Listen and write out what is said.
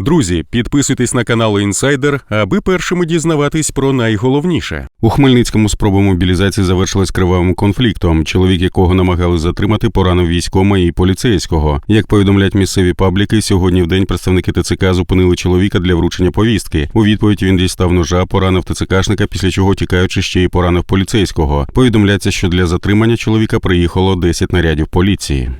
Друзі, підписуйтесь на канал Інсайдер, аби першими дізнаватись про найголовніше. У Хмельницькому спроба мобілізації завершилась кривавим конфліктом. Чоловік, якого намагали затримати, поранив військома і поліцейського. Як повідомляють місцеві пабліки, сьогодні в день представники ТЦК зупинили чоловіка для вручення повістки. У відповідь він дістав ножа, поранив ТЦКшника, після чого тікаючи ще й поранив поліцейського. Повідомляється, що для затримання чоловіка приїхало 10 нарядів поліції.